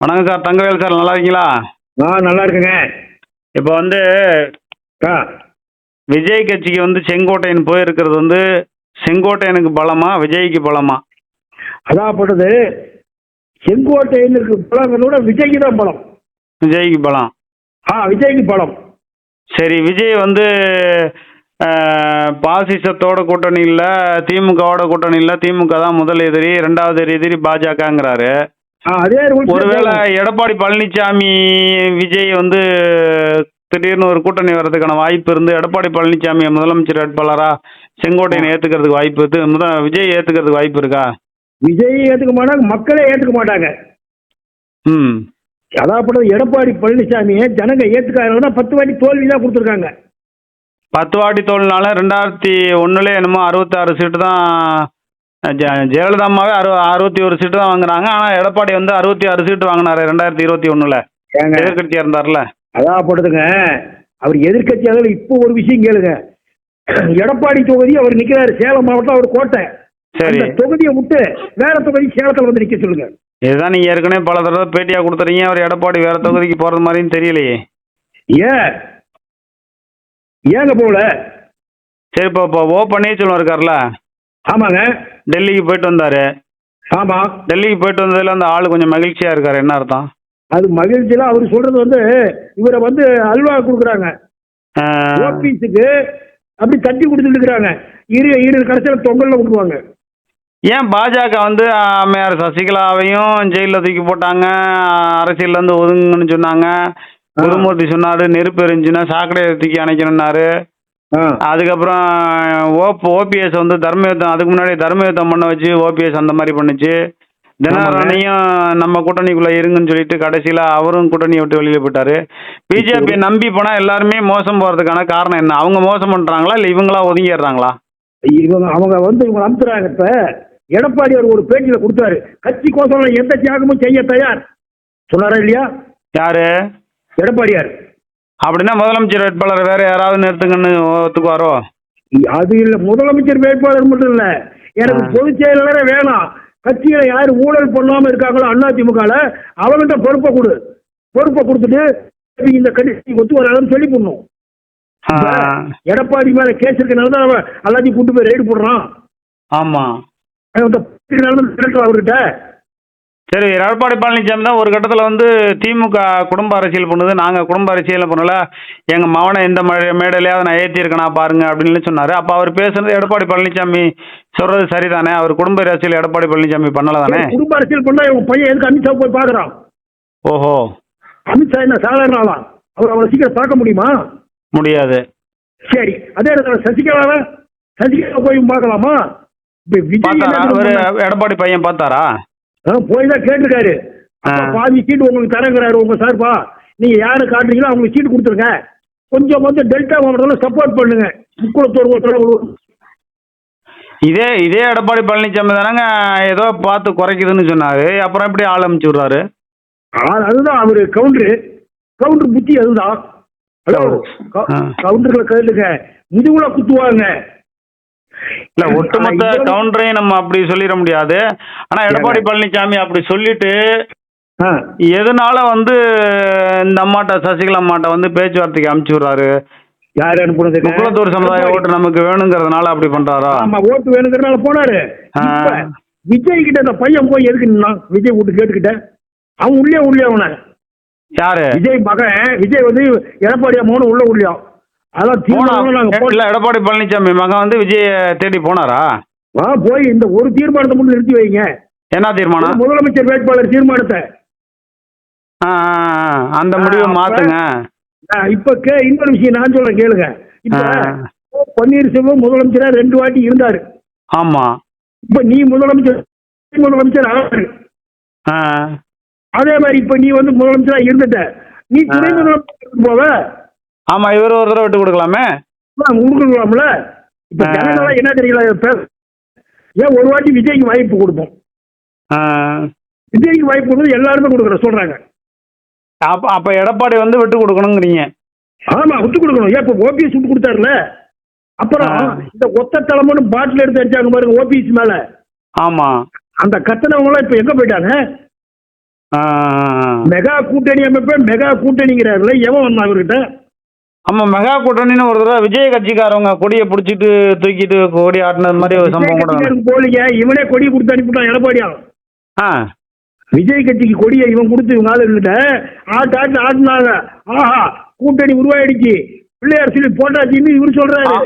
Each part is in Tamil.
வணக்கம் சார் தங்கவேல் சார் நல்லா இருக்கீங்களா ஆ நல்லா இருக்குங்க இப்போ வந்து ஆ. விஜய் கட்சிக்கு வந்து செங்கோட்டையன் போயிருக்கிறது வந்து செங்கோட்டையனுக்கு பலமா விஜய்க்கு பலமா? அதாகப்பட்டது செங்கோட்டையனுக்கு பலங்கிறத விட விஜய்க்கு தான் பலம். விஜய்க்கு பலம். ஆ விஜய்க்கு பலம். சரி விஜய் வந்து பாசிசத்தோட கூட்டணி இல்லை திமுகவோட கூட்டணி இல்லை திமுக தான் முதல் எதிரி ரெண்டாவது எதிரி பாஜகங்கிறாரு. ஒருவேளை எடப்பாடி பழனிசாமி விஜய் வந்து திடீர்னு ஒரு கூட்டணி வர்றதுக்கான வாய்ப்பு இருந்து எடப்பாடி பழனிசாமியை முதலமைச்சர் வேட்பாளரா செங்கோட்டையனை ஏத்துக்கிறதுக்கு வாய்ப்பு இருக்கு. விஜய் ஏத்துக்கிறதுக்கு வாய்ப்பு இருக்கா? விஜய் ஏத்துக்க மாட்டாங்க மக்களே ஏத்துக்க மாட்டாங்க. ம். அதாகப்பட்டது எடப்பாடி பழனிசாமியை ஜனங்க ஏத்துக்காரங்கன்னா பத்து வாட்டி தோல்வி தான் கொடுத்துருக்காங்க. பத்து வாட்டி தோல்னால ரெண்டாயிரத்தி ஒண்ணுல என்னமோ அறுபத்தாறு சீட்டு தான் ஜெ- ஜெயலலிதா அம்மாவே அறு அறுபத்தி ஒரு சீட்டு தான் வாங்குறாங்க ஆனா எடப்பாடி வந்து அறுபத்தி ஆறு சீட்டு வாங்கினாரு ரெண்டாயிரத்தி இருபத்தி ஒண்ணுல. ஏங்க. எதிர்கட்சியா இருந்தார்ல. அதாகப்பட்டதுங்க அவர் எதிர்கட்சியாக இப்போ ஒரு விஷயம் கேளுங்க. எடப்பாடி தொகுதி அவர் நிக்கிறாரு. சேலம் மாவட்டம் அவர் கோட்டை. சரி. அந்த தொகுதியை விட்டு வேற தொகுதி சேலத்துல வந்து நிக்க சொல்லுங்க. இதுதான் நீங்க ஏற்கனவே பல தடவை பேட்டியா கொடுத்துறீங்க. அவர் எடப்பாடி வேற தொகுதிக்கு போறது மாதிரியும் தெரியலையே. ஏன் ஏங்க போகல? சரி இப்போ இப்போ ஓ பன்னீர்செல்வம் இருக்கார்ல. ஆமாங்க. டெல்லிக்கு போயிட்டு வந்தாரு. ஆமா. டெல்லிக்கு போயிட்டு வந்ததுல அந்த ஆள் கொஞ்சம் மகிழ்ச்சியா இருக்காரு. என்ன அர்த்தம்? அது மகிழ்ச்சியில அவர் சொல்றது வந்து இவரை வந்து அல்வா கொடுக்குறாங்க. ஓபிஸுக்கு அப்படி தட்டி கொடுத்துட்டு இருக்கிறாங்க. இரு இரு கடைசியில் தொங்கல்ல விட்டுருவாங்க. ஏன் பாஜக வந்து அம்மையார் சசிகலாவையும் ஜெயிலில் தூக்கி போட்டாங்க. அரசியல்ல இருந்து ஒதுங்குன்னு சொன்னாங்க. குருமூர்த்தி சொன்னாரு நெருப்பு எரிஞ்சுன்னா சாக்கடையை தூக்கி அணைக்கணும்னாரு. ஆ, அதுக்கப்புறம் ஓப் ஓபிஎஸ் வந்து தர்மயுத்தம் அதுக்கு முன்னாடி தர்மயுத்தம் பண்ண வச்சு ஓபிஎஸ் அந்த மாதிரி பண்ணுச்சு. தினகரனையும் நம்ம கூட்டணிக்குள்ள இருங்கன்னு சொல்லிட்டு கடைசியில அவரும் கூட்டணியை விட்டு வெளியில போயிட்டாரு. பிஜேபி நம்பி போனா எல்லாருமே மோசம் போறதுக்கான காரணம் என்ன? அவங்க மோசம் பண்றாங்களா? இல்ல இவங்களா ஒதுங்கிடுறாங்களா? இவங்க அவங்க வந்து இவங்க அனுப்புறாங்க இப்ப. எடப்பாடி அவர் ஒரு பேட்டியில கொடுத்தாரு. கட்சி கோசம் எந்த தியாகமும் செய்ய தயார். சொன்னாரா இல்லையா? யாரு? எடப்பாடியார். அப்படின்னா முதலமைச்சர் வேட்பாளர் வேற யாராவது நிறுத்துங்கன்னு ஒத்துக்குவாரோ? அது இல்ல முதலமைச்சர் வேட்பாளர் மட்டும் இல்ல. எனக்கு. பொதுச் செயலாளரே வேணாம். கட்சியில யாரு ஊழல் பண்ணாம இருக்காங்களோ அண்ணா திமுகல அவங்ககிட்ட பொறுப்பை கொடு. பொறுப்பை கொடுத்துட்டு இந்த கட்சி ஒத்து வராதுன்னு சொல்லி போடணும் ஆ, எடப்பாடி மேல கேஸ் இருக்கனால தான் அவன் எல்லாத்தையும் கூட்டு போய் ரைடு போடுறான். ஆமா. அவர்கிட்ட சரி எடப்பாடி பழனிசாமி தான் ஒரு கட்டத்தில் வந்து திமுக குடும்ப அரசியல் பண்ணுது. நாங்கள் குடும்ப அரசியல் பண்ணல. எங்கள் மவனை எந்த மேடையிலையாவது நான் ஏற்றிருக்கேனா பாருங்க அப்படின்னு சொன்னார். அப்போ அவர் பேசுனது எடப்பாடி பழனிசாமி சொல்றது சரிதானே? அவர் குடும்ப அரசியல் எடப்பாடி பழனிசாமி பண்ணல தானே குடும்ப அரசியல் பண்ணா இவன் பையன் எதுக்கு அமித்ஷா போய் பாக்குறான் ஓஹோ. அமித்ஷா என்ன சாதாரண ஆளா? அவர் அவ்வளவு சீக்கிரம் பார்க்க முடியுமா? முடியாது. சரி அதே இடத்துல சசிகலாவை சசிகலா போய் பார்க்கலாமா? எடப்பாடி பையன் பார்த்தாரா? போய் தான் கேட்டிருக்காரு. பாதி சீட்டு உங்களுக்கு தரங்கிறாரு உங்க சார்பா நீங்க யாரு காட்டுறீங்களோ அவங்களுக்கு சீட்டு கொடுத்துருங்க. கொஞ்சம் கொஞ்சம் டெல்டா மாவட்டத்தில் சப்போர்ட் பண்ணுங்க. முக்குளத்தூர் ஒருத்தர் இதே இதே எடப்பாடி பழனிசாமி தானங்க ஏதோ பார்த்து குறைக்குதுன்னு சொன்னாரு. அப்புறம் எப்படி ஆள் அமைச்சு விட்றாரு? அதுதான் அவரு கவுண்டரு கவுண்டர் புத்தி அதுதான். ஹலோ. கவுண்டர்களை கேளுங்க. முதுகுல குத்துவாங்க. இல்ல ஒட்டுமொத்த கவுண்டரையும் நம்ம அப்படி சொல்லிட முடியாது. ஆனா எடப்பாடி பழனிசாமி அப்படி சொல்லிட்டு. எதனால வந்து இந்த அம்மாட்ட சசிகலா அம்மாட்ட வந்து பேச்சுவார்த்தைக்கு அனுப்பிச்சு விடுறாரு யார் அனுப்புனதுங்க முக்குளத்தூர் சமுதாய ஓட்டு நமக்கு வேணுங்கிறதுனால அப்படி பண்றாரா? ஆமா ஓட்டு வேணுங்கிறனால போனாரு. விஜய் கிட்ட இந்த பையன் போய் எதுக்கு விஜய் வீட்டு கேட்டுக்கிட்ட. அவன் உள்ளே உள்ளே அவன யாரு? விஜய் மகன் விஜய் வந்து எடப்பாடியா மோன உள்ள உள்ளியா அதான் எடப்பாடி பழனிசாமி மகன் வந்து விஜய தேடி போனாரா? வா போய் இந்த ஒரு தீர்மானத்தை மட்டும் நிறுத்தி வைங்க. என்ன தீர்மானம்? முதலமைச்சர் வேட்பாளர் தீர்மானத்தை. அந்த முடிவை மாத்துங்க. இப்ப கே இன்னொரு விஷயம் நான் சொல்றேன் கேளுங்க. இப்ப. பன்னீர்செல்வம் முதலமைச்சரா ரெண்டு வாட்டி இருந்தாரு. ஆமா. இப்ப நீ முதலமைச்சர் முதலமைச்சர் ஆகாரு. அதே மாதிரி இப்ப நீ வந்து முதலமைச்சரா இருந்துட்ட. நீ துணை. முதலமைச்சர் போவ. ஆமா இவர் ஒரு தடவை விட்டு கொடுக்கலாமே? கொடுக்கலாம்ல? இப்ப ஆ. ஜனங்களா என்ன தெரியல பேச? ஏன் ஒரு வாட்டி விஜய்க்கு வாய்ப்பு கொடுப்போம். விஜய்க்கு வாய்ப்பு கொடுத்து எல்லாருமே கொடுக்குற சொல்றாங்க. அப்ப அப்ப எடப்பாடி வந்து விட்டு கொடுக்கணுங்கிறீங்க. ஆமா விட்டு கொடுக்கணும். ஏன் இப்ப ஓபிஎஸ் விட்டு கொடுத்தாருல? அப்புறம். இந்த ஒத்த தலைமுன்னு பாட்டில் எடுத்து அடிச்சாங்க பாருங்க ஓபிஎஸ் மேல. ஆமா. அந்த கத்தனவங்க எல்லாம் இப்ப எங்க போயிட்டாங்க. மெகா கூட்டணி அமைப்பே மெகா கூட்டணிங்கிறாருல எவன் வந்தான் அவர்கிட்ட ஆமா மெகா கூட்டணின்னு ஒரு தடவை விஜய் கட்சிக்காரவங்க கொடியை பிடிச்சிட்டு தூக்கிட்டு கொடி ஆட்டினது மாதிரி ஒரு சம்பவம் கூட நடந்துச்சு. போலீங்க. இவனே கொடி கொடுத்து அனுப்பிட்டான் எடப்பாடியா. ஆ. விஜய் கட்சிக்கு கொடியை இவன் கொடுத்து இவங்க ஆளுகிட்ட ஆட்டு ஆட்டு ஆட்டுனாங்க. ஆஹா கூட்டணி உருவாயிடுச்சு. பிள்ளையார் சொல்லி போட்டாச்சின்னு இவர் சொல்றாரு.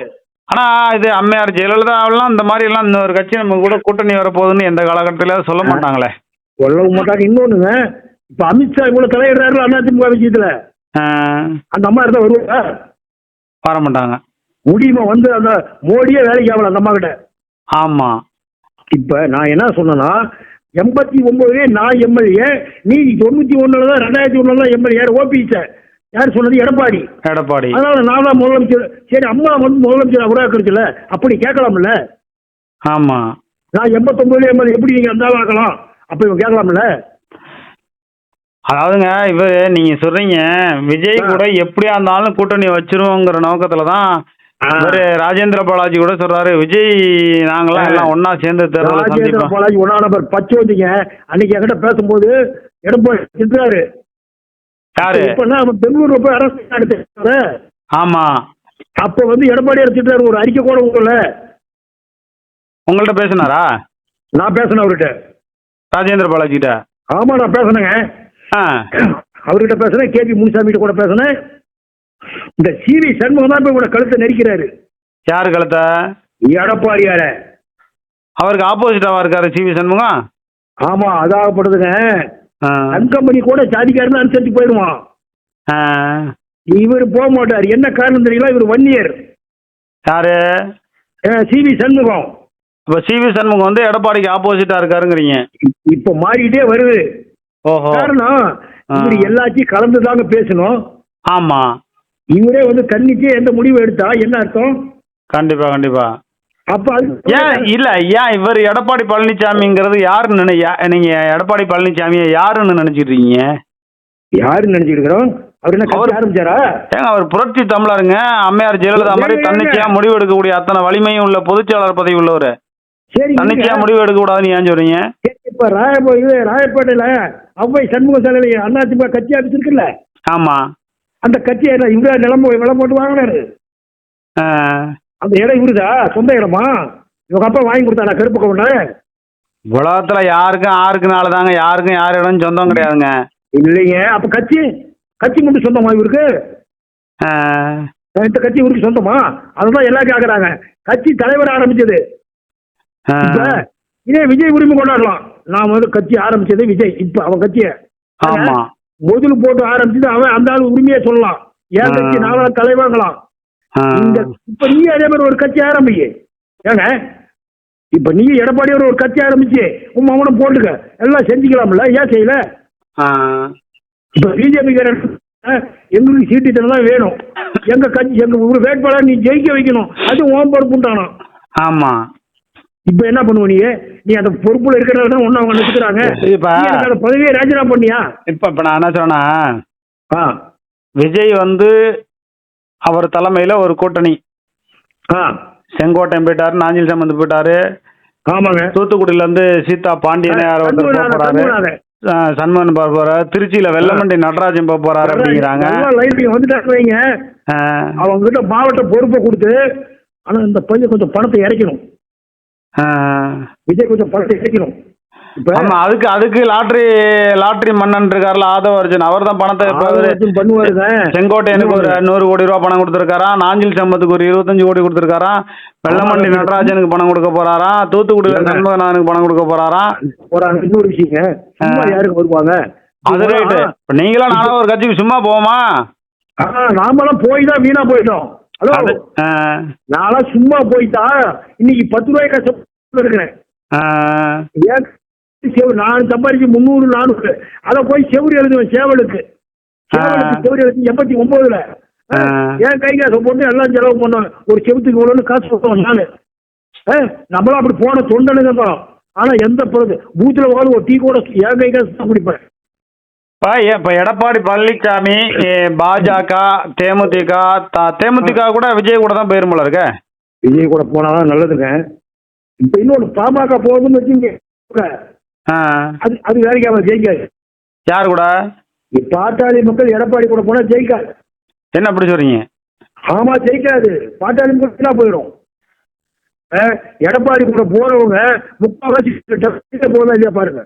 ஆனா இது அம்மையார் ஜெயலலிதாவெல்லாம் இந்த மாதிரி எல்லாம் இன்னொரு கட்சி நம்ம கூட கூட்டணி வரப்போகுதுன்னு எந்த காலகட்டத்தில சொல்ல மாட்டாங்களே. சொல்லவும் மாட்டாங்க. இன்னொன்னுங்க இப்ப அமித்ஷா இவ்வளவு தலையிடுறாரு அதிமுக விஷயத்துல. அந்த அம்மா இருந்தா வருவா வர மாட்டாங்க முடியுமா வந்து அந்த மோடியே வேலைக்கு ஆகல அந்த அம்மா கிட்ட? ஆமா. இப்ப நான் என்ன சொன்னேன்னா எண்பத்தி ஒன்பதுலயே நான் எம்எல்ஏ நீ தொண்ணூத்தி ஒண்ணுல தான் ரெண்டாயிரத்தி ஒண்ணுல தான் எம்எல்ஏ. யார்? ஓபிஎஸ். யார் சொன்னது? எடப்பாடி. எடப்பாடி. அதனால நான் தான் முதலமைச்சர். சரி அம்மா வந்து முதலமைச்சர் உருவாக்குறதுல அப்படி கேட்கலாம்ல? ஆமா. நான் எண்பத்தொன்பதுல எம்எல்ஏ எப்படி நீங்க அந்த ஆள் ஆக்கலாம்? அப்ப இவன் கேட்கலாம்ல? அதாவதுங்க இவர் நீங்க சொல்றீங்க விஜய். கூட எப்படியா இருந்தாலும் கூட்டணி வச்சிருவோங்கிற நோக்கத்துல தான். இவரு ராஜேந்திர பாலாஜி கூட சொல்றாரு. விஜய் நாங்களாம். எல்லாம் ஒண்ணா சேர்ந்து தேர்தலை ராஜேந்திர பாலாஜி ஒன்னா நம்பர் பச்சை வந்தீங்க அன்னைக்கு என்கிட்ட பேசும்போது எடப்பாடி திட்டுறாரு. யாரு? இப்ப என்ன அவன் பெங்களூர்ல போய் அரசு நடத்த ஆமா. அப்ப வந்து எடப்பாடியார் திட்டுறாரு. ஒரு அறிக்கை கூட உங்கள்ல உங்கள்ட்ட பேசினாரா? நான் பேசினேன் அவர்கிட்ட. ராஜேந்திர பாலாஜி கிட்ட ஆமா நான் பேசினேங்க. அவர்கிட்ட பேசுனேன் கேபி முனுசாமி கூட பேசினேன் இந்த சிவி சண்முகம் தான் இவட கழுத்தை நெரிக்கிறாரு. யாரு கழுத்த? எடப்பாடியார. அவருக்கு ஆப்போசிட்டாவா இருக்காரு சி வி சண்முகம்? ஆமா அதாகப்படுதுங்க ஆ. கம்பெனி கூட சாதிக்காரன்னு அனுசரிச்சு போயிடுவான். இவர் போக மாட்டார். என்ன காரணம் தெரியல இவர் வன்னியர். யாரு? சிவி சண்முகம். இப்ப சி வி சண்முகம் வந்து எடப்பாடிக்கு ஆப்போசிட்டா இருக்காருங்கிறீங்க. இப்ப மாறிட்டே வருது. காரணம். இவர் எல்லாத்தையும் கலந்து தாங்க பேசணும். ஆமா. இவரே வந்து தன்னிச்சே எந்த முடிவு எடுத்தா என்ன அர்த்தம்? கண்டிப்பா கண்டிப்பா. அப்ப ஏன் இல்ல ஏன் இவர் எடப்பாடி பழனிசாமிங்கிறது யாருன்னு நினை- நீங்க எடப்பாடி பழனிசாமியை யாருன்னு நினைச்சிட்டு இருக்கீங்க யாரு நினைச்சிட்டு இருக்கிறோம் அவர் என்ன கட்சி ஆரம்பிச்சாரா? ஏங்க அவர் புரட்சி தமிழருங்க. அம்மையார் ஜெயலலிதா மாதிரி. தன்னிச்சையா முடிவு எடுக்கக்கூடிய அத்தனை வலிமையும் உள்ள பொதுச்செயலாளர் பதவி உள்ளவர். சரி தன்னிச்சையா. முடிவு எடுக்க கூடாதுன்னு ஏன் சொல்றீங்க? இப்ப ராயப்பேட்டையில அவ்வை சண்முக சாலை அதிமுக கட்சி ஆபீஸ் இருக்குல்ல? ஆமா. அந்த கட்சியை என்ன இவரா நிலம் நிலம் போட்டு வாங்கினாரு. அந்த இடம் இவருதா? சொந்த இடமா? இவங்க அப்பா வாங்கி கொடுத்தாரா கருப்பு கவுண்ட? உலகத்துல யாருக்கும் ஆறுக்குனால தாங்க. யாருக்கும் யார் இடம் சொந்தம் கிடையாதுங்க. இல்லைங்க. அப்ப கட்சி? கட்சி மட்டும் சொந்தமா இவருக்கு. இந்த கட்சி இவருக்கு சொந்தமா? அதுதான் எல்லாம் கேக்குறாங்க. கட்சி தலைவர் ஆரம்பிச்சது. இதே விஜய் உரிமை கொண்டாடலாம். நான் வந்து கட்சி ஆரம்பிச்சது விஜய். இப்ப அவன் கட்சிய. ஆமா. முதல்ல போட்டு ஆரம்பிச்சது அவன். அந்த ஆளு உரிமையை சொல்லலாம். ஆ. கட்சி நானும் தலைவாங்கலாம். இந்த இப்ப நீ அதே மாதிரி ஒரு கட்சி ஆரம்பிக்க. ஏங்க இப்ப நீ எடப்பாடியோட ஒரு கட்சி ஆரம்பிச்சு உன் மகனும் போட்டுக்க. எல்லாம் செஞ்சுக்கலாம்ல? ஏன் செய்யல. இப்ப பிஜேபி எங்களுக்கு சீட்டு தான் வேணும். எங்க கட்சி எங்க ஒரு வேட்பாளர் நீ ஜெயிக்க வைக்கணும். அது உன் பொறுப்புண்டானா ஆமா. இப்ப என்ன பண்ணுவ நீ? நீ அந்த பொறுப்புல இருக்கிறத தான் ஒண்ணு அவங்க நினைச்சுக்கிறாங்க. இப்ப- அந்த பதவியை ராஜினாமா பண்ணியா? இப்ப இப்ப நான் என்ன சொன்னா விஜய் வந்து அவர் தலைமையில ஒரு கூட்டணி. ஆ. செங்கோட்டையன் போயிட்டாரு நாஞ்சில் சம்பந்த் போயிட்டாரு. ஆமாங்க. தூத்துக்குடியில இருந்து சீதா பாண்டியன் யாரோ ஒருத்தர் போறாரு. சண்முகன் போக போறாரு. திருச்சியில வெள்ளமண்டி நடராஜன் போக போறாரு அப்படிங்கிறாங்க. அவங்க கிட்ட மாவட்ட பொறுப்பை கொடுத்து ஆனா இந்த பையன் கொஞ்சம் பணத்தை இறைக்கணும். விஜய் கொஞ்சம் பணத்தை ஆமா அதுக்கு அதுக்கு லாட்ரி லாட்ரி மன்னன் இருக்காருல ஆதவ அர்ஜுன். அவர் தான் பணத்தை செங்கோட்டையனுக்கு ஒரு நூறு கோடி ரூபாய் பணம் கொடுத்துருக்காராம். நாஞ்சில் சம்பத்துக்கு ஒரு இருபத்தஞ்சு கோடி கொடுத்துருக்காராம். வெள்ளமண்டி. நடராஜனுக்கு பணம் கொடுக்க போறாராம். தூத்துக்குடியில இல்லைங்க. சண்முகநாதனுக்கு பணம் கொடுக்க போறாராம். போறாங்க. இன்னொரு விஷயங்க. யாருக்கு வருவாங்க? அது ரைட்டு நீங்களும் நானும் ஒரு கட்சிக்கு சும்மா போவோமா? நாமெல்லாம் போய் தான் வீணா போயிட்டோம். ஹலோ. நான்லாம் சும்மா போயிட்டா இன்னைக்கு பத்து ரூபாய் கஷ்டம் இருக்கிறேன். ஏன்? செவு நான் சம்பாதிச்சு முந்நூறு நானூறு. அதை போய் செவுரு எழுதுவேன் சேவலுக்கு. செவுரு எழுதி எண்பத்தி ஒன்பதுல. ஏன் கை காசை போட்டு எல்லாம் செலவு பண்ணோம் ஒரு செவத்துக்கு இவ்வளோன்னு காசு கொடுத்தோம் நானு. நம்மளாம் அப்படி போன தொண்டனுங்க தான். ஆனா எந்த பொழுது பூத்துல உட்காந்து ஒரு டீ கூட என் கை காசு தான் குடிப்பேன்? இப்ப இப்ப எடப்பாடி பழனிசாமி பாஜக தேமுதிக த- தேமுதிக கூட விஜய் கூட தான் போயிரும் போல இருக்க. விஜய் கூட போனாதான் நல்லதுங்க. இப்ப இன்னொன்று பாமக போகுதுன்னு வச்சுங்க அது அது வேலைக்கு அவன் ஜெயிக்காது. யார் கூட? பாட்டாளி மக்கள் எடப்பாடி கூட போனா ஜெயிக்காது. என்ன அப்படி சொல்றீங்க? ஆமா ஜெயிக்காது. பாட்டாளி மக்கள் போயிடும். எடப்பாடி கூட போறவங்க முக்கால்வாசி போதா இல்லையா பாருங்க.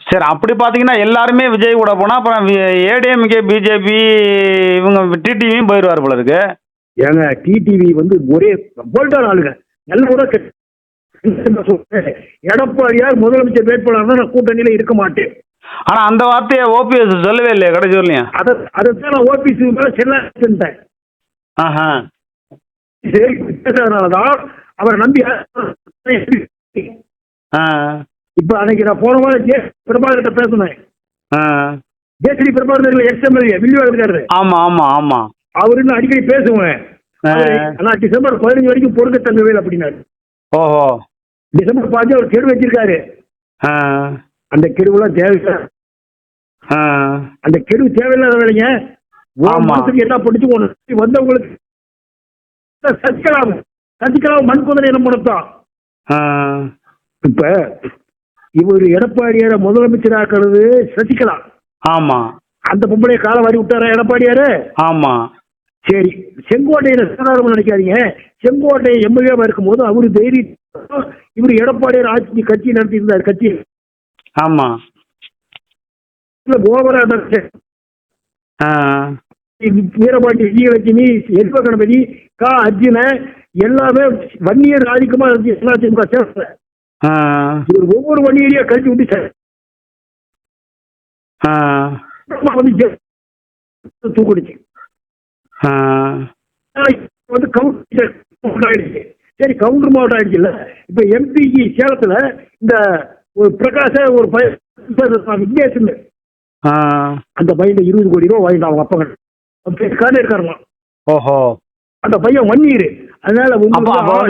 சரி அப்படி பார்த்தீங்கன்னா எல்லாருமே விஜய் கூட போனால் அப்புறம் ஏடிஎம்கே பிஜேபி இவங்க டிடிவியும் போயிடுவார் போல இருக்கு. ஏங்க டிடிவி வந்து ஒரே போல்டான ஆளுங்க. நல்ல கூட? எடப்பாடியார் முதலமைச்சர் வேட்பாளர் நான் கூட்டணியில இருக்க மாட்டேன். ஆனால் அந்த வார்த்தையை ஓபிஎஸ் சொல்லவே இல்லையா கடைசி வரலையும் அதை அதைத்தான் நான் ஓபிசி மேல செல்லாட்டேன் ஆஹா. சரி பேசுறதுனாலதான் அவரை நம்பி ஆ இப்ப அன்னைக்கு நான் போன வாரம் ஜே பிரபாகர்கிட்ட பேசினேன். ஜெயஸ்ரீ பிரபாகர் எக்ஸ்எம்எல்ஏ வில்லிவாக இருக்காரு ஆமாம் ஆமாம் ஆமாம் அவரு அடிக்கடி பேசுவேன். ஆனா டிசம்பர் பதினஞ்சு வரைக்கும் பொறுக்க தங்கவேல் அப்படின்னாரு. ஓஹோ. டிசம்பர் பாஞ்சு அவர் கெடு வச்சிருக்காரு. அந்த கெடுவெல்லாம் தேவையில்லை. ஆ. அந்த கெடு தேவையில்லாத வேலைங்க. ஒரு ஆமா. மாசத்துக்கு என்ன படிச்சு ஒன்று வந்தவங்களுக்கு சசிகலாம் சசிகலாம் மண் குதிரை என்ன பண்ணத்தான் இப்ப இவர் எடப்பாடியார முதலமைச்சராக்குறது சசிகலா. ஆமாம் அந்த பொம்பளைய காலை வாரி விட்டாரா எடப்பாடியாரு? ஆமாம் சரி செங்கோட்டையில சாதாரணமா நினைக்காதீங்க. செங்கோட்டை எம்எல்ஏவா இருக்கும்போது அவரு தைரியம் இவர் எடப்பாடியார் ஆட்சி கட்சி நடத்தி இருந்தார் கட்சி ஆமாம் ஓவரா ஆ. வீரபாண்டி விஜயலட்சுமி எல்ப கணபதி கா அர்ஜுன எல்லாமே வன்னியர் ஆதிக்கமா இருந்துச்சு அதிமுக சேர்ந்த இவர் ஒவ்வொரு வன்னியரையா கழிச்சு விட்டு சார். வந்து தூக்குடுச்சு. வந்து கவுண்டர் ஆயிடுச்சு. சரி கவுண்டர் மாவட்டம் ஆயிடுச்சுல்ல. இப்ப எம்பிக்கு சேலத்துல இந்த ஒரு பிரகாச ஒரு பையன் விக்னேஷ்னு அந்த பையன் இருபது கோடி ரூபா வாங்கிட்டான் அவங்க அப்பா காண இருக்காருலாம் ஓஹோ. அந்த பையன் வன்னீர் அதனால வந்து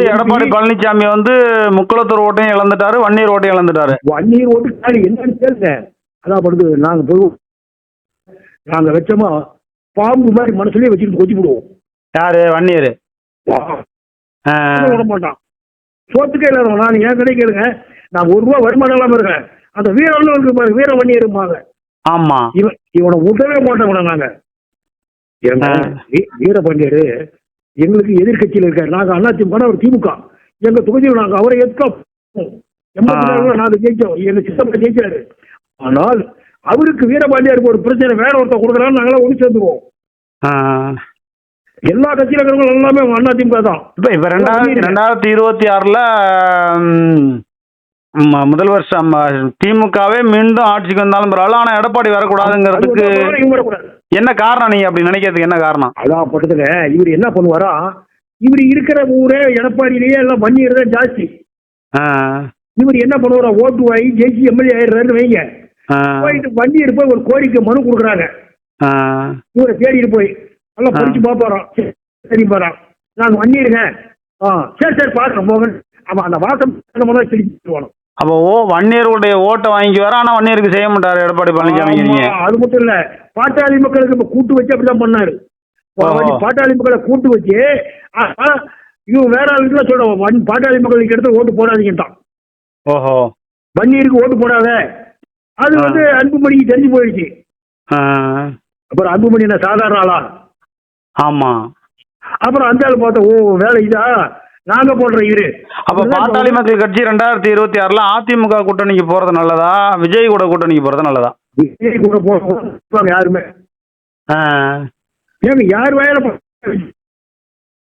எடப்பாடி பழனிசாமி வந்து முக்குளத்தூர் ஓட்டையும் இழந்துட்டாரு வன்னீர் ஓட்டையும் இழந்துட்டாரு. வன்னீர் ஓட்டு என்னன்னு கேளுங்க. அதான் படுது. நாங்க போய் நாங்க வச்சோமா பாம்பு மாதிரி மனசுலயே வச்சுட்டு கொத்தி விடுவோம். யாரு? வன்னீர் ஆ. விட மாட்டான். சோத்துக்கே இல்லாதவன் நான் ஏன் கடை கேளுங்க. நான் ஒரு ரூபா வருமானம் இல்லாம இருக்கேன் அந்த வீரம்னு இருக்கு பாரு வீர வண்ணி இருப்பாங்க ஆமாம் இவன் இவனை விடவே மாட்டோம் நாங்க. ஏங்க, ஆ. எங்களுக்கு எதிர்க்கட்சியில் இருக்காரு. நாங்க அதிமுக அவர் திமுக. எங்க தொகுதியில் நாங்க அவரை நாலுல நாங்க ஜெயிச்சோம். எங்க சித்தப்பா ஜெயிச்சாரு. ஆனால் அவருக்கு வீரபாண்டியருக்கு ஒரு பிரச்சனை வேற ஒருத்தர் கொடுக்குறான்னு நாங்களாம் ஒன்று சேர்ந்துருவோம். எல்லா கட்சியில இருக்கிறவங்க எல்லாமே அதிமுக தான். இப்போ இப்போ ரெண்டாயிரத்தி ரெண்டாயிரத்தி இருபத்தி ஆறில் முதல்வர் சம்- திமுகவே மீண்டும் ஆட்சிக்கு வந்தாலும் பரவாயில்ல ஆனால் எடப்பாடி வரக்கூடாதுங்கிறதுக்கு. என்ன காரணம் நீங்கள் அப்படி நினைக்கிறதுக்கு என்ன காரணம்? அதான் பட்டதுங்க இவர் என்ன பண்ணுவாரா? இவர் இருக்கிற ஊரே எடப்பாடியிலேயே எல்லாம் வன்னியர் தான் ஜாஸ்தி. இவர் என்ன பண்ணுவாரா? ஓட்டு வாங்கி ஜெயிச்சு எம்எல்ஏ ஆயிடுறாருன்னு வைங்க. போயிட்டு வண்டியர் போய் ஒரு கோரிக்கை மனு கொடுக்குறாங்க. இவரை தேடிட்டு போய் நல்லா படிச்சு பார்ப்பாராம் சரி, பாராம் நான் வண்டியிருங்க ஆ சரி சரி பார்க்குறேன் மோகன். அவன் அந்த வாசம் திருப்பி அப்போ ஓ வன்னியருடைய ஓட்டை வாங்கிக்குவாரு? ஆனால் வன்னியருக்கு செய்ய மாட்டாரு எடப்பாடி பழனிசாமிங்கிறீங்க அது மட்டும் இல்ல. பாட்டாளி மக்களுக்கு இப்ப கூட்டு வச்சு அப்படிதான் பண்ணாரு. பாட்டாளி மக்களை கூட்டு வச்சு இவன் வேற ஆளுக்குலாம் சொல்லுவான் வன் பாட்டாளி மக்களுக்கு எடுத்து ஓட்டு போடாதீங்கட்டான் ஓஹோ. வன்னியருக்கு ஓட்டு போடாத. அது. வந்து அன்புமணிக்கு தெரிஞ்சு போயிடுச்சு. அப்புறம் அன்புமணி என்ன சாதாரண ஆளா? ஆமாம் அப்புறம் அந்த ஆள் பார்த்தா ஓ வேலை இதா? நாங்க போடுறோம் இரு. அப்போ பாட்டாளி மக்கள் கட்சி ரெண்டாயிரத்தி இருபத்தி ஆறில் அதிமுக கூட்டணிக்கு போகிறது நல்லதா? விஜய் கூட கூட்டணிக்கு போகிறது நல்லதா? விஜய் கூட போடுவாங்க யாருமே. ஆ. ஏங்க யார் வயல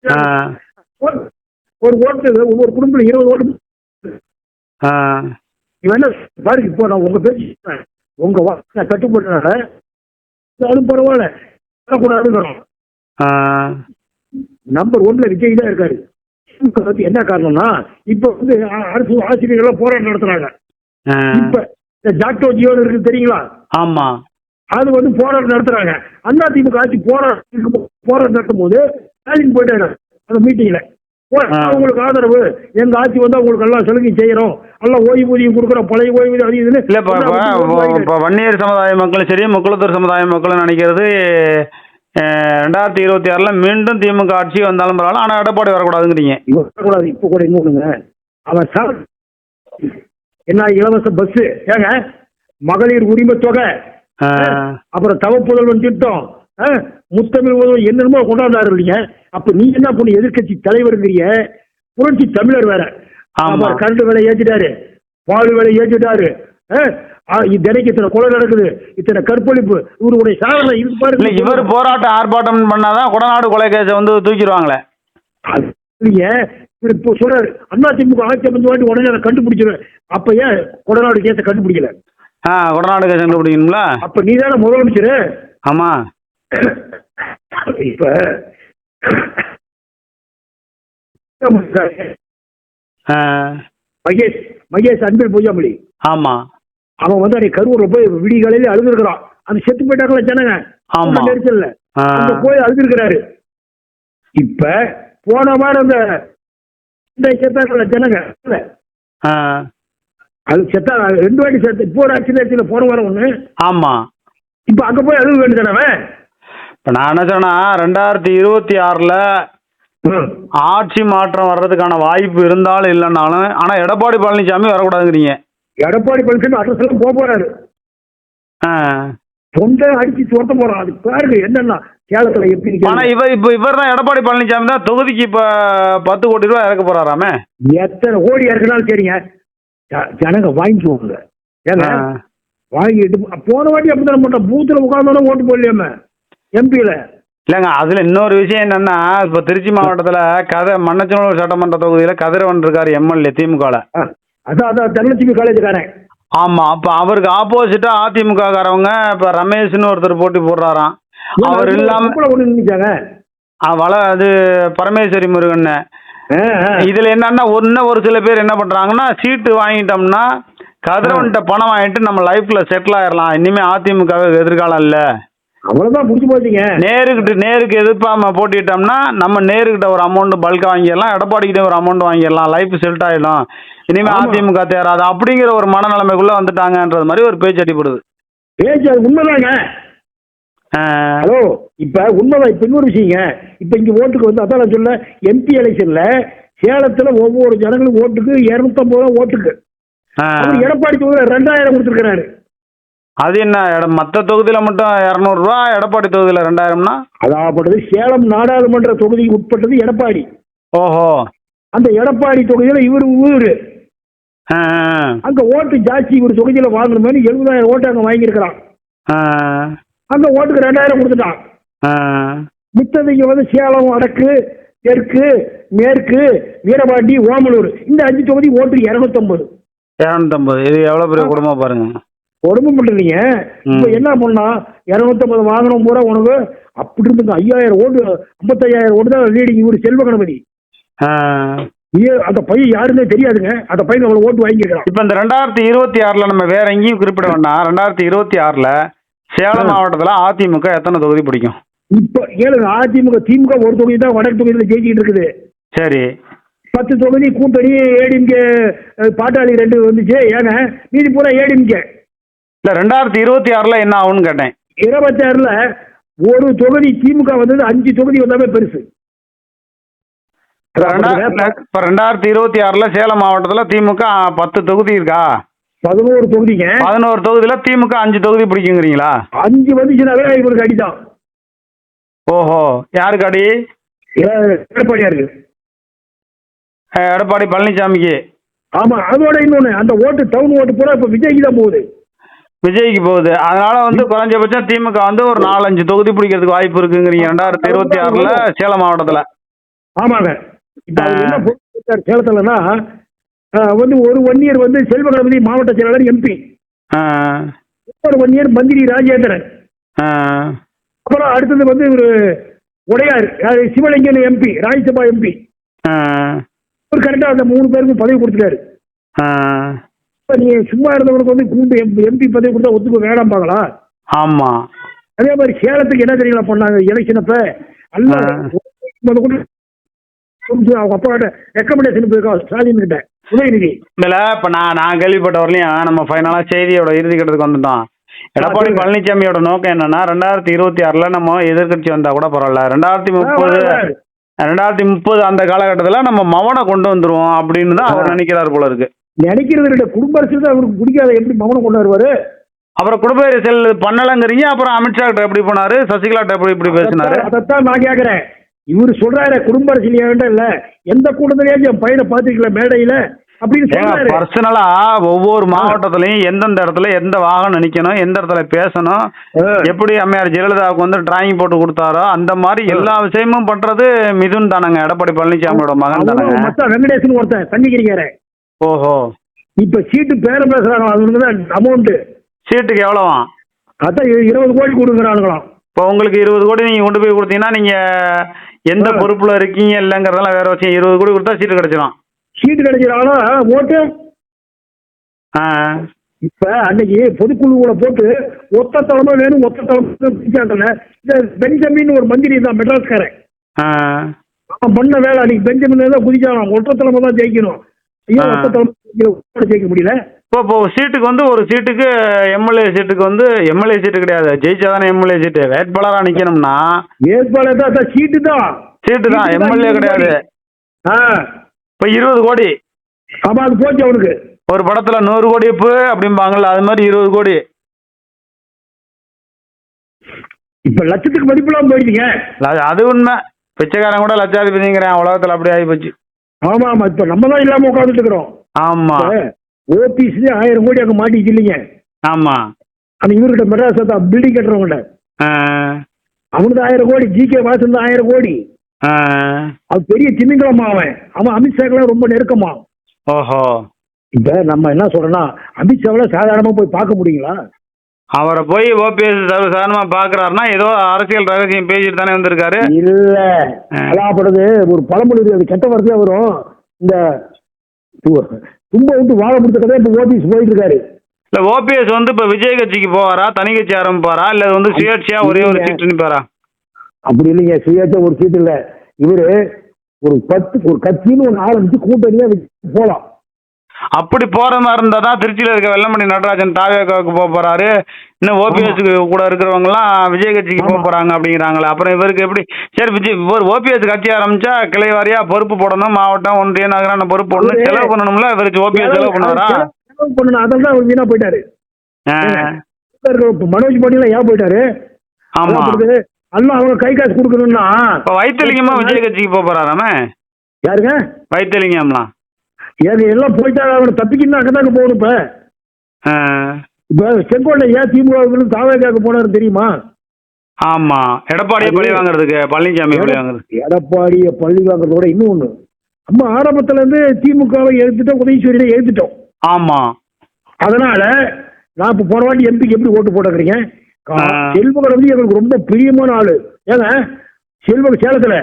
ஆ. ஒரு ஓட்டு ஒவ்வொரு குடும்பத்தில் இருபது ஓட்டு. ஆ. இவன் பாருங்க இப்போ நான் உங்க பேச்சு. உங்க வாசனை கட்டுப்பட்டனால அது பரவாயில்ல. கூடாதுங்கிறோம் நம்பர் ஒன்ல விஜய் தான் இருக்காரு. என்ன காரணம்னா இப்ப வந்து அரசு ஆசிரியர்கள் போராட்டம் நடத்துறாங்க. இப்ப ஜாக்டோ ஜியோன்னு இருக்கு தெரியுங்களா? ஆமாம் அது வந்து போராட்டம் நடத்துறாங்க. அண்ணா திமுக ஆட்சி போராட்டம் போராட்டம் நடத்தும் போது ஸ்டாலின் போயிட்டாரு அந்த மீட்டிங்ல. உங்களுக்கு ஆதரவு. எங்க ஆட்சி வந்தா உங்களுக்கு எல்லாம் சலுகை செய்யறோம். எல்லாம் ஓய்வூதியம் கொடுக்குறோம். பழைய ஓய்வூதியம் அது இதுன்னு. இல்லை வன்னியர் சமுதாய மக்களும் சரி முக்குளத்தூர் சமுதாய மக்களும் நினைக்கிறது ரெண்டாயிரத்தி இருபத்தி ஆறில் மீண்டும் திமுக ஆட்சி வந்தாலும் பரவாயில்ல. ஆனால் எடப்பாடி வரக்கூடாதுங்கிறீங்க. வரக்கூடாது இப்ப கூட இன்னொன்னுங்க. அவன் சார் என்ன இலவச பஸ் ஏங்க மகளிர் உரிமை தொகை. அப்புறம் தவ புதல்வன் திட்டம். முத்தமிழ் முதல்வன் என்னென்னமோ கொண்டாந்தாரு இல்லைங்க. அப்ப நீ என்ன பண்ணு எதிர்க்கட்சி தலைவருங்கிறிய புரட்சி தமிழர் வேற. ஆமா. கரண்ட் விலை ஏற்றிட்டாரு பால் விலை ஏற்றிட்டாரு தினைக்கு இத்தனை கொலை நடக்குது இத்தனை கற்பழிப்பு இவருடைய சாதனை இது பாருங்க. இவர் போராட்டம் ஆர்ப்பாட்டம் பண்ணாதான் கொடநாடு கொலை கேஸை வந்து தூக்கிடுவாங்களே. அது இவர் இப்போ சொல்றாரு அண்ணா திமுக ஆட்சி அமைஞ்ச வாட்டி உடனே நான் கண்டுபிடிச்சிருவேன். அப்ப ஏன் கொடநாடு கேஸை கண்டுபிடிக்கல? ஆ கொடநாடு கேஸ் கண்டுபிடிக்கணுங்களா அப்ப நீ தானே முதலமைச்சர்? ஆமா. இப்ப மகேஷ் மகேஷ் அன்பில் பொய்யாமொழி ஆமா. அவன் வந்து அன்னைக்கு கரூர்ல போய் விடிய காலையில அழுதுருக்கிறான். அந்த செத்து போயிட்டாங்களா ஜனங்க. ஆமா. நெரிசல்ல. போய் அழுதுருக்கிறாரு. இப்ப போன வாரம் அந்த இந்த செத்தாங்கள ஜனங்க. அது செத்தா ரெண்டு வாட்டி செத்து இப்போ ஒரு ஆக்சிடென்ட்ல போன வாரம் ஒண்ணு. ஆமா. இப்ப அங்க போய் அழுக வேண்டியதானே இப்ப நான் என்ன சொன்னா ரெண்டாயிரத்தி இருபத்தி ஆறுல ஆட்சி மாற்றம் வர்றதுக்கான வாய்ப்பு இருந்தாலும் இல்லைன்னாலும் ஆனா எடப்பாடி பழனிசாமி வரக்கூடாதுங்கிறீங்க. எடப்பாடி பழனிசாமி அட்ரஸ் எல்லாம் போக போறாரு. தொண்டை அடிச்சு துரத்த போறான் அது பாருங்க என்னன்னா கேரளத்துல எப்படி ஆனா. இவர் இப்ப இவர் தான் எடப்பாடி பழனிசாமி தான் தொகுதிக்கு இப்ப பத்து கோடி ரூபாய் இறக்க போறாராமே? எத்தனை கோடி இறக்குனாலும் சரிங்க. ஜனங்க வாங்கிக்குவாங்க. ஏங்க. வாங்கிட்டு போன வாட்டி அப்படிதான் போட்டோம். பூத்துல உட்கார்ந்தோம் ஓட்டு போடலையாம? எம்பியில. இல்லைங்க அதுல இன்னொரு விஷயம் என்னன்னா இப்ப திருச்சி மாவட்டத்துல கதை மன்னச்சநல்லூர் சட்டமன்ற தொகுதியில கதிரவன் இருக்காரு எம்எல்ஏ திமுகல. அதான் அதான் தனலட்சுமி காலேஜுக்காரன். ஆமா அப்ப அவருக்கு ஆப்போசிட்டா அதிமுக காரவங்க இப்ப ரமேஷ்னு ஒருத்தர் போட்டி போடுறாராம். அவர் இல்லாம ஒண்ணு நினைச்சாங்க வள அது பரமேஸ்வரி முருகன் இதுல என்னன்னா ஒன்னு ஒரு சில பேர் என்ன பண்றாங்கன்னா சீட்டு வாங்கிட்டோம்னா கதிரவன்கிட்ட பணம் வாங்கிட்டு நம்ம லைஃப்ல செட்டில் ஆயிரலாம். இனிமே அதிமுக எதிர்காலம் இல்ல. அவ்வளவுதான் முடிஞ்சு போச்சுங்க. நேருக்கிட்ட நேருக்கு எதிர்ப்பாம போட்டிட்டோம்னா நம்ம நேருக்கிட்ட ஒரு அமௌண்ட் பல்கா வாங்கிடலாம் எடப்பாடி கிட்ட ஒரு அமௌண்ட் வாங்கிடலாம் லைஃப் செட் ஆயிடும். இனிமே ஆமா. அதிமுக தேராது. அப்படிங்கிற ஒரு மனநிலைமைக்குள்ள வந்துட்டாங்கன்றது மாதிரி ஒரு பேச்சு அடிப்படுது பேச்சு அது உண்மைதாங்க. ஹலோ இப்ப உண்மைதான். இப்ப இன்னொரு விஷயங்க. இப்ப இங்க ஓட்டுக்கு வந்து அதான் நான் சொல்ல எம்பி எலெக்ஷன்ல சேலத்துல ஒவ்வொரு ஜனங்களும் ஓட்டுக்கு இருநூத்தம்பது ரூபா ஓட்டுக்கு. எடப்பாடி ரெண்டாயிரம் கொடுத்துருக்கிறாரு. அது என்ன இடம் மற்ற தொகுதியில மட்டும் இரநூறுவா எடப்பாடி தொகுதியில ரெண்டாயிரம்னா? அதாவது சேலம் நாடாளுமன்ற தொகுதிக்கு உட்பட்டது எடப்பாடி. ஓஹோ. அந்த எடப்பாடி தொகுதியில இவர் ஊரு. அங்க ஓட்டு ஜாஸ்தி இவர் தொகுதியில வாங்கணுமே எழுபதாயிரம் ஓட்டு அங்க வாங்கியிருக்கிறான். அங்க ஓட்டுக்கு ரெண்டாயிரம் கொடுத்துட்டான். மித்தது இங்க வந்து சேலம் வடக்கு தெற்கு மேற்கு வீரபாண்டி ஓமலூர். இந்த அஞ்சு தொகுதி ஓட்டு இருநூத்தம்பது. இரநூத்தம்பது. இது எவ்வளவு பெரிய குடும்பம் பாருங்க. குடும்பம் பண்றீங்க இப்ப. என்ன பண்ணா? இருநூத்தம்பது வாங்கணும் பூரா உனக்கு அப்படி இருந்து ஐயாயிரம் ஓட்டு ஐம்பத்தையாயிரம் ஓட்டு தான் லீடிங் இவர் செல்வ கணபதி. அந்த பையன் யாருன்னே தெரியாதுங்க. அந்த பையன் அவ்வளவு ஓட்டு வாங்கிக்கிறான் இப்ப இந்த ரெண்டாயிரத்தி இருபத்தி ஆறுல நம்ம வேற எங்கேயும் குறிப்பிட வேண்டாம். ரெண்டாயிரத்தி இருபத்தி ஆறுல சேலம். மாவட்டத்துல அதிமுக எத்தனை தொகுதி பிடிக்கும்? இப்ப ஏழுங்க அதிமுக திமுக ஒரு தொகுதி தான் வடக்கு தொகுதியில ஜெயிச்சிட்டு இருக்குது. சரி. பத்து தொகுதி கூட்டணி ஏடிஎம்கே பாட்டாளி ரெண்டு வந்துச்சு. ஏங்க? மீதி பூரா ஏடிஎம்கே. இல்ல ரெண்டாயிரத்தி இருபத்தி ஆறுல என்ன ஆகும்னு கேட்டேன். இருபத்தாறுல ஒரு தொகுதி திமுக வந்தது அஞ்சு தொகுதி வந்தாவே பெருசு. இப்ப ரெண்டா- இப்ப ரெண்டாயிரத்தி இருபத்தி ஆறுல சேலம் மாவட்டத்துல திமுக பத்து தொகுதி இருக்கா? பதினோரு தொகுதிங்க. பதினோரு தொகுதியில திமுக அஞ்சு தொகுதி பிடிக்குங்கிறீங்களா? அஞ்சு வந்துச்சுனாவே இவருக்கு அடிதான். ஓஹோ யாருக்கு அடி? எடப்பாடியா இருக்கு அஹ் எடப்பாடி பழனிசாமிக்கு. ஆமா அதோட இன்னொன்னு அந்த ஓட்டு டவுன் ஓட்டு பூரா இப்ப விஜய்க்கு தான் போகுது. விஜய்க்கு போகுது. அதனால வந்து குறைஞ்சபட்சம் திமுக வந்து ஒரு நாலஞ்சு தொகுதி பிடிக்கிறதுக்கு வாய்ப்பு இருக்குங்கிறீங்க. ரெண்டாயிரத்தி இருபத்தி ஆறுல சேலம் மாவட்டத்துல. ஆமாங்க. சேலத்துலன்னா வந்து ஒரு ஒன் இயர் வந்து செல்வ கணபதி மாவட்ட செயலாளர் எம்பி ஒரு ஒன் இயர் மந்திரி ராஜேந்திரன். அப்புறம் அடுத்தது வந்து இவர் உடையார் யாரு? சிவலிங்கன் எம்பி ராஜ்யசபா எம்பி ஒரு கரெக்டா அந்த மூணு பேருக்கும் பதவி கொடுத்துட்டாரு. நீ சும்மா இருந்தவனுக்கு வந்து கூண்டு எம்பி பதவி கொடுத்தா ஒத்துக்க வேணாம் பாங்களா? ஆமா. அதே மாதிரி சேலத்துக்கு என்ன தெரியுங்களா பண்ணாங்க? எலெக்ஷன் அப்ப அவங்க அப்பா கிட்ட ரெக்கமெண்டேஷன் போயிருக்கா ஸ்டாலின் கிட்ட உதயநிதி. இல்ல இப்ப நான் நான் கேள்விப்பட்ட வரலையும் நம்ம ஃபைனலா செய்தியோட இறுதி கட்டத்துக்கு வந்துட்டோம். எடப்பாடி. பழனிசாமியோட நோக்கம் என்னன்னா ரெண்டாயிரத்தி இருபத்தி ஆறுல நம்ம எதிர்க்கட்சி வந்தா கூட பரவாயில்ல. ரெண்டாயிரத்தி முப்பது ரெண்டாயிரத்தி முப்பது அந்த காலகட்டத்துல நம்ம மவனை கொண்டு வந்துருவோம் அப்படின்னு தான் அவர். நினைக்கிறார் போல இருக்கு. நினைக்கிறது இல்ல குடும்ப அரசியல் தான் அவருக்கு பிடிக்காத எப்படி மகனம் கொண்டு வருவாரு அப்புறம் குடும்பேரி செல் பண்ணலங்கிறீங்க அப்புறம் அமித்ஷா எப்படி போனாரு சசிகலா எப்படி இப்படி பேசினாரு? அதைத்தான் நான் கேக்குறேன். இவரு சொல்றாரு குடும்ப அரசியல் வேண்டாம் இல்ல? எந்த கூட்டத்திலேயும் என் பையனை பாத்துக்கல மேடையில? அப்படின்னு பர்சனலா ஒவ்வொரு மாவட்டத்திலையும் எந்தெந்த இடத்துல எந்த வாகனம் நிக்கணும் எந்த இடத்துல பேசணும். எப்படி அம்மையார் ஜெயலலிதாவுக்கு வந்து டிராயிங் போட்டு கொடுத்தாரோ அந்த மாதிரி எல்லா விஷயமும் பண்றது மிதுன் தானங்க எடப்பாடி பழனிசாமியோட மகன் தானங்க. வெங்கடேசன் ஒருத்தன் தண்ணிக்கிறீங்க ஓஹோ. இப்ப சீட்டு பேரம் பேசுறாங்க அவனுக்கு தான் அமௌண்ட் சீட்டுக்கு எவ்வளவா? அதான் இருபது கோடி கொடுக்குறானுங்களாம் இப்போ உங்களுக்கு இருபது கோடி நீங்க கொண்டு போய் கொடுத்தீங்கன்னா நீங்க எந்த. பொறுப்புல இருக்கீங்க இல்லைங்கிறதெல்லாம் வேற விஷயம். இருபது கோடி கொடுத்தா சீட்டு கிடைச்சிடும் சீட்டு கிடைக்கிறானா ஓட்டு? ஆ. இப்ப அன்னைக்கு பொதுக்குழுவுல போட்டு ஒத்த தலைமை வேணும் ஒத்த தலைமை பெஞ்சமின் ஒரு மந்திரி தான் மெட்ராஸ்காரன். ஆ. அவன் பண்ண வேலை அன்னைக்கு பெஞ்சமின் தான் குதிச்சான் ஒற்ற தலைமை தான் ஜெயிக்கணும். ஜெயிக்க- முடியல? இப்போ இப்போ சீட்டுக்கு வந்து ஒரு சீட்டுக்கு எம்எல்ஏ சீட்டுக்கு வந்து எம்எல்ஏ சீட்டு கிடையாது. ஜெயிச்சா தானே எம்எல்ஏ சீட்டு. வேட்பாளரா நிக்கணும்னா வேட்பாளர் தான் சீட்டு தான். சீட்டு தான். எம்எல்ஏ கிடையாது. இப்போ இருபது கோடி. ஆமா அது போச்சு அவனுக்கு. ஒரு படத்துல நூறு கோடி இப்போ அப்படிம்பாங்கல்ல அது மாதிரி இருபது கோடி. இப்ப லட்சத்துக்கு மதிப்பெல்லாம் போயிடுங்க அது அது உண்மை. பிச்சைக்காரன் கூட லட்சாதிபதிங்கிறேன். உலகத்துல அப்படி ஆகி போச்சு. ஆமா ஆமா. இப்ப நம்ம தான் இல்லாம உட்காந்துட்டு இருக்கிறோம். ஆமா. ஓபிஸ்லயே ஆயிரம் கோடி அங்க மாட்டிச்சு இல்லைங்க. ஆமா. அந்த இவர்கிட்ட மெட்ராஸ் பில்டிங் கட்டுறவங்கள்ட்ட. அவனுக்கு ஆயிரம் கோடி ஜி கே வாசன் ஆயிரம் கோடி. அவன் பெரிய திமிங்கலமா அவன். அவன் அமித்ஷாக்கெல்லாம் ரொம்ப நெருக்கமா. ஓஹோ. இப்ப நம்ம என்ன சொல்றோம்னா அமித்ஷாவில சாதாரணமா போய் பார்க்க முடியுங்களா? அவரை போய் ஓபிஎஸ் சர்வசாதாரணமா பாக்குறாருன்னா ஏதோ அரசியல் ரகசியம் பேசிட்டு தானே வந்திருக்காரு. இல்ல. அதாப்படுது ஒரு பழமொழி அது கெட்ட வார்த்தையா வரும். இந்த தும்ப விட்டு வாழ முடிச்ச கதை இப்ப ஓபிஎஸ் போயிட்டு இருக்காரு. இல்ல ஓபிஎஸ் வந்து இப்ப விஜய் கட்சிக்கு போவாரா? தனி கட்சி ஆரம்பிப்பாரா? இல்ல வந்து சுயேட்சையா ஒரே ஒரு. சீட்டு நிப்பாரா அப்படி இல்லைங்க. சுயேட்சை ஒரு சீட்டு இல்ல. இவரு ஒரு பத்து ஒரு கட்சின்னு ஒன்று ஆரம்பிச்சு கூட்டணியா போலாம். அப்படி போற மாதிரி இருந்தா தான் திருச்சியில இருக்க வெள்ளமணி நடராஜன் தாவேக்காவுக்கு போக போறாரு. இன்னும் ஓபிஎஸ் கூட இருக்கிறவங்க எல்லாம் விஜய் கட்சிக்கு போக ஆமா. போறாங்க அப்படிங்கிறாங்களே. அப்புறம் இவருக்கு எப்படி? சரி விஜய் ஒரு ஓபிஎஸ் கட்சி ஆரம்பிச்சா கிளை வாரியா பொறுப்பு போடணும் மாவட்டம் ஒன்றிய நகரான பொறுப்பு போடணும் செலவு பண்ணணும்ல இவருக்கு ஓபிஎஸ் செலவு பண்ணுவாரா? பண்ணணும் அதெல்லாம் அவர் வீணா போயிட்டாரு. மனோஜ் பாட்டில ஏன் போயிட்டாரு? ஆமா. அதாவது எல்லாம் அவங்க கை காசு கொடுக்கணும்னா இப்ப வைத்தியலிங்கமா விஜய் கட்சிக்கு போக போறாராமே? யாருங்க? வைத்தியலிங்கம்லாம். ஏங்க எல்லாம் போயிட்டாரு அவனை தப்பிக்கணும் அங்கதாங்க போகணும் இப்ப. இப்ப செங்கோட்டை ஏன் திமுக தாவேக்காக்கு போனாரு தெரியுமா? ஆமா. எடப்பாடியே பழி வாங்குறதுக்கு பழனிசாமி பழி வாங்குறது. எடப்பாடிய பள்ளி வாங்குறதோட இன்னொன்னு நம்ம ஆரம்பத்துல இருந்து திமுகவை எழுத்துட்டோம் உதயசூரியனை எழுத்துட்டோம். ஆமா. அதனால நான் இப்ப போன வாட்டி எம்பிக்கு எப்படி ஓட்டு போட்டுக்கிறீங்க? ஆ. செல்வகணபதி எங்களுக்கு ரொம்ப பிரியமான ஆளு. ஏங்க செல்வ சேலத்துல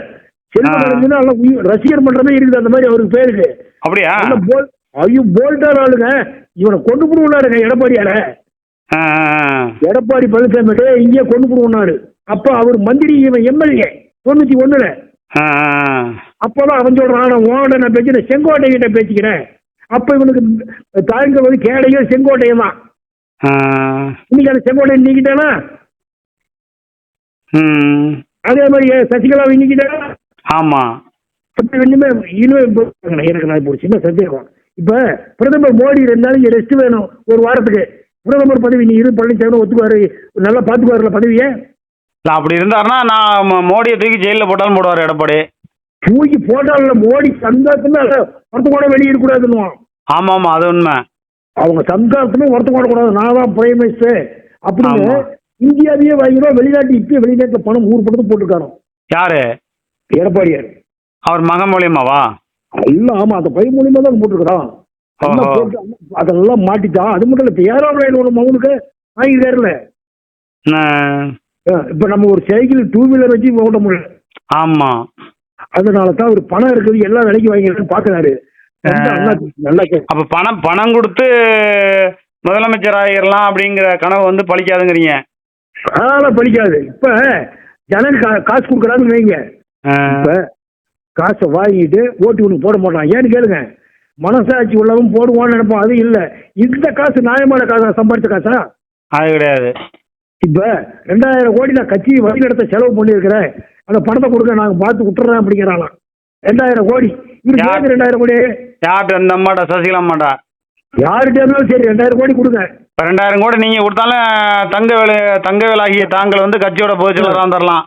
ரசிகர் மன்றமே இருக்குது அந்த மாதிரி அவருக்கு பேருக்கு அப்படியா? ஐயோ போல்டான ஆளுங்க. இவனை கொண்டு போடுவாருங்க எடப்பாடியால. எடப்பாடி பழனிசாமி இங்கே கொண்டு போடுவாரு அப்ப அவர் மந்திரி இவன் எம்எல்ஏ தொண்ணூத்தி ஒண்ணுல. அப்பதான் அவன் சொல்றான் நான் உன்கிட்ட நான் பேசுறேன் செங்கோட்டை கிட்ட பேசிக்கிறேன். அப்ப இவனுக்கு தாய்ங்க வந்து கேடையும் செங்கோட்டையும் தான். இன்னைக்கு அந்த செங்கோட்டை நீக்கிட்டானா. அதே மாதிரி சசிகலா நீக்கிட்டானா? ஆமா. அப்ப இனிமே எனக்கு நான் இப்போ ஒரு சின்ன சந்தேகம். இப்ப பிரதமர் மோடி ரெண்டு நாளைக்கு ரெஸ்ட் வேணும் ஒரு வாரத்துக்கு. பிரதமர் பதவி நீ இரு பழனிசாமி ஒத்துக்குவாரு. நல்லா பாத்துக்குவாருல பதவியை? இல்ல அப்படி இருந்தாருன்னா நான் மோடியை தூக்கி ஜெயிலில் போட்டாலும் போடுவார் எடப்பாடி. தூக்கி போட்டால மோடி சங்காத்துல ஒருத்த கூட வெளியிடக்கூடாதுன்னுவான் ஆமா ஆமா அது உண்மை. அவங்க சங்காத்துமே ஒருத்த கூட கூடாது. நான் தான் பிரைம் மினிஸ்டர் அப்படின்னு ஆமா. இந்தியாவையே வாங்கிடும் வெளிநாட்டு இப்பயே வெளிநாட்டுல பணம் ஊர் படத்தை போட்டுருக்காரோ யாரு? எடப்பாடியார். அவர் மகன் மூலியமாவா? எல்லாம் ஆமா அந்த பை மூலியமா தான் போட்டுருக்கான் எல்லாம் ஓஹோ. போட்டு அதெல்லாம் மாட்டிட்டான் அது மட்டும் இல்ல இப்ப லைன் ஒரு மகனுக்கு ஆ, அஹ் இப்ப நம்ம ஒரு சைக்கிள் டூ வீலர் வச்சு ஓட்ட முடியல. ஆமா. அதனால தான் ஒரு பணம் இருக்குது எல்லா வேலைக்கும் வாங்கிருக்கான்னு பாக்குறாரு அப்ப பணம் பணம் கொடுத்து முதலமைச்சர் ஆகிடலாம் அப்படிங்கிற கனவு வந்து பழிக்காதுங்கிறீங்க. அதெல்லாம் படிக்காது இப்ப கா- காசு கொடுக்குறாங்கன்னு வைங்க. இப்ப காசை வாங்கிட்டு ஓட்டு ஒன்று போட மாட்டான். ஏன்னு கேளுங்க. மனசாட்சி உள்ளவன் போடுவான்னு நினைப்பான் அது இல்ல. இந்த காசு நியாயமான காசா? சம்பாதிச்ச காசா? அது கிடையாது. இப்ப ரெண்டாயிரம் கோடி நான் கட்சி வழி நடத்த செலவு பண்ணியிருக்கிறேன். அந்த பணத்தை கொடுக்க நாங்க பார்த்து விட்டுறேன் அப்படிங்கிறாங்களாம் ரெண்டாயிரம் கோடி. இவருக்கு ரெண்டாயிரம் கோடி? யார்கிட்ட இந்த அம்மாடா சசிகலா அம்மாடா யார்கிட்ட இருந்தாலும் சரி ரெண்டாயிரம் கோடி கொடுங்க. ரெண்டாயிரம் கோடி நீங்கள் கொடுத்தாலும் தங்க வேலை தங்க வேலாகிய தாங்கள் வந்து கட்சியோட பொதுச்செயலராக வந்துடலாம்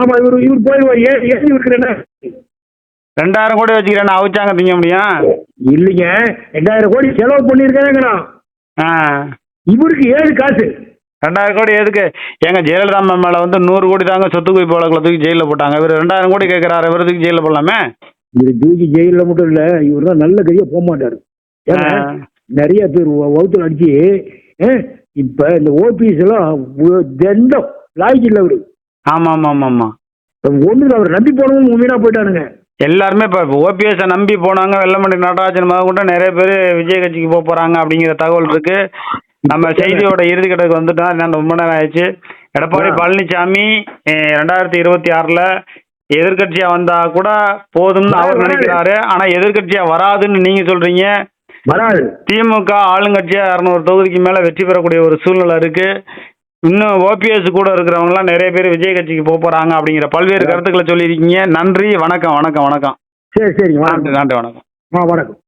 ஆமா இவர் இவர் போயிடுவார் ஏன் இவருக்கு ரெண்டாயிரம் ரெண்டாயிரம் கோடி வச்சுக்கிறேன்னு அவிச்சாங்க திங்க முடியும்? இல்லைங்க ரெண்டாயிரம் கோடி செலவு பண்ணியிருக்காங்க ஆ. இவருக்கு ஏழு காசு. ரெண்டாயிரம் கோடி எதுக்கு? எங்க ஜெயலலிதா அம்மா மேலே வந்து நூறு கோடி தாங்க சொத்து குவிப்பு வழக்கில் தூக்கி ஜெயிலில் போட்டாங்க. இவர் ரெண்டாயிரம் கோடி கேட்குறாரு இவர் தூக்கி ஜெயிலில் போடலாமே? இவர் தூக்கி ஜெயிலில் மட்டும் இல்ல இவர் தான் நல்ல கதியா போக மாட்டாரு. நிறைய பேர் வவுத்துல அடிச்சு இப்ப இந்த ஓபிஎஸ் எல்லாம் தண்டம் லாய்க்கு இல்லை அவரு. ஆமாம் ஆமாம் ஆமாம் ஆமாம் ஒண்ணு அவர் நம்பி போனவங்க உண்மையா போயிட்டானுங்க. எல்லாருமே இப்போ ஓபிஎஸ்ஸை நம்பி போனாங்க வெள்ளமண்டி நடராஜன் முதல் கூட நிறைய பேர் விஜய் கட்சிக்கு போக போகிறாங்க அப்படிங்கிற தகவல் இருக்கு. நம்ம செய்தியோட இறுதிக்கட்டத்துக்கு வந்துட்டோம் என்ன ரொம்ப நேரம் ஆயிடுச்சு. எடப்பாடி. பழனிசாமி ரெண்டாயிரத்தி இருபத்தி ஆறில் எதிர்கட்சியாக வந்தால் கூட போதும்னு அவர். நினைக்கிறாரு. ஆனால் எதிர்கட்சியாக வராதுன்னு நீங்கள் சொல்கிறீங்க வராது. திமுக ஆளுங்கட்சியா இரநூறு தொகுதிக்கு மேல வெற்றி பெறக்கூடிய ஒரு சூழ்நிலை இருக்கு. இன்னும் ஓபிஎஸ் கூட இருக்கிறவங்கலாம் நிறைய பேர் விஜய் கட்சிக்கு போக போறாங்க அப்படிங்கிற பல்வேறு கருத்துக்களை சொல்லியிருக்கீங்க. நன்றி வணக்கம் வணக்கம் வணக்கம். சரி சரிங்க. நன்றி நன்றி வணக்கம். ஆ வணக்கம்.